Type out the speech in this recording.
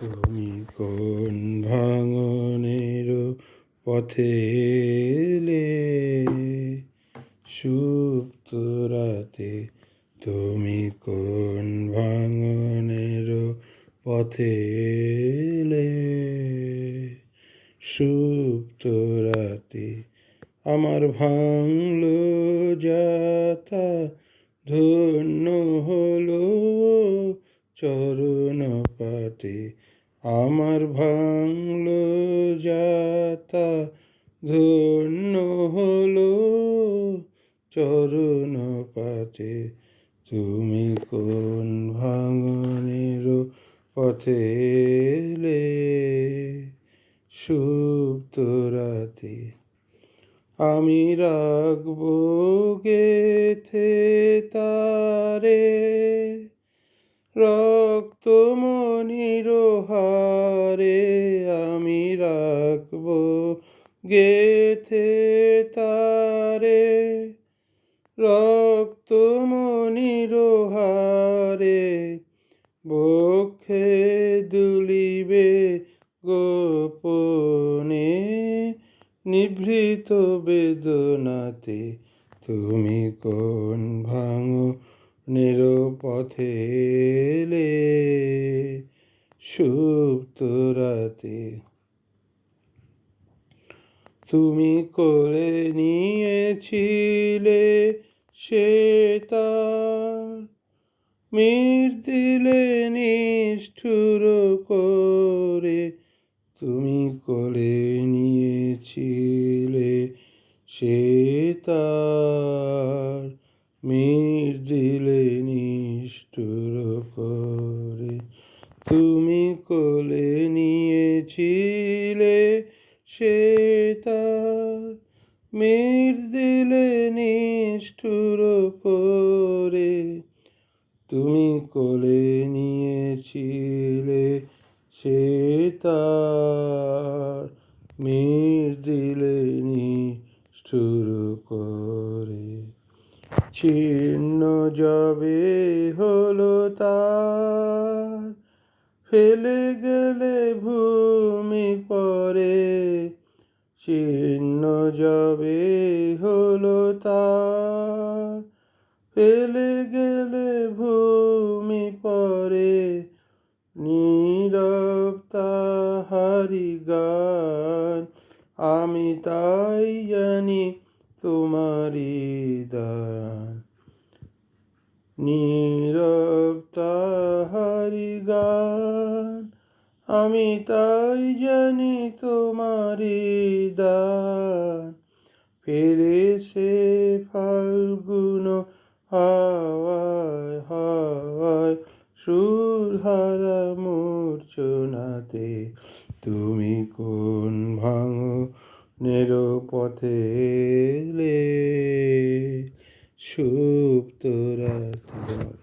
তুমি কোন ভাঙনের পথে এলে? সুপ্ত রাতে তুমি কোন ভাঙনের পথে এলে? সুপ্ত রাতে আমার ভাঙলো যাতা ধন্য আমার ভাঙলো যাতা ধন্য হলো চরণ পাতে। তুমি কোন ভাঙনের পথে এলে? সুপ্ত রাতে আমি রাখব গেথে তারে। রক্ত মনির হারে আমি রাখব, গেথে তারে। রক্ত মনির হারে বক্ষে দুলিবে গোপনে। নিভৃত বেদনাতে তুমি কোন ভাঙো, নিরপথে এলে সুপ্ত রাতে তুমি করে নিয়েছিলে সে মীর দিলে নিষ্ঠুর করে। তুমি করে নিয়েছিলে সে মীর তার মীর দিলে নিষ্ঠুর করে। তুমি কোলে নিয়েছিলে সে তার নিষ্ঠুর করে। ছিন্ন যাবে হলো তার, ফেলে গেলে ভূমি পরে। ছিন্ন যাবে হলো তার। ফেলে গেলে ভূমি পরে, নীরব তাহারি গান। আমি তাই জানি তোমারি দান। নীরব তাই জানি তোমারি দান। ফেরে সে ফাল্গুন হাওয়ায় হাওয়ায় সুরহারা মূর্ছনাতে, তুমি কোন ভাঙো নিরপথে এলে? সুপ্ত রাত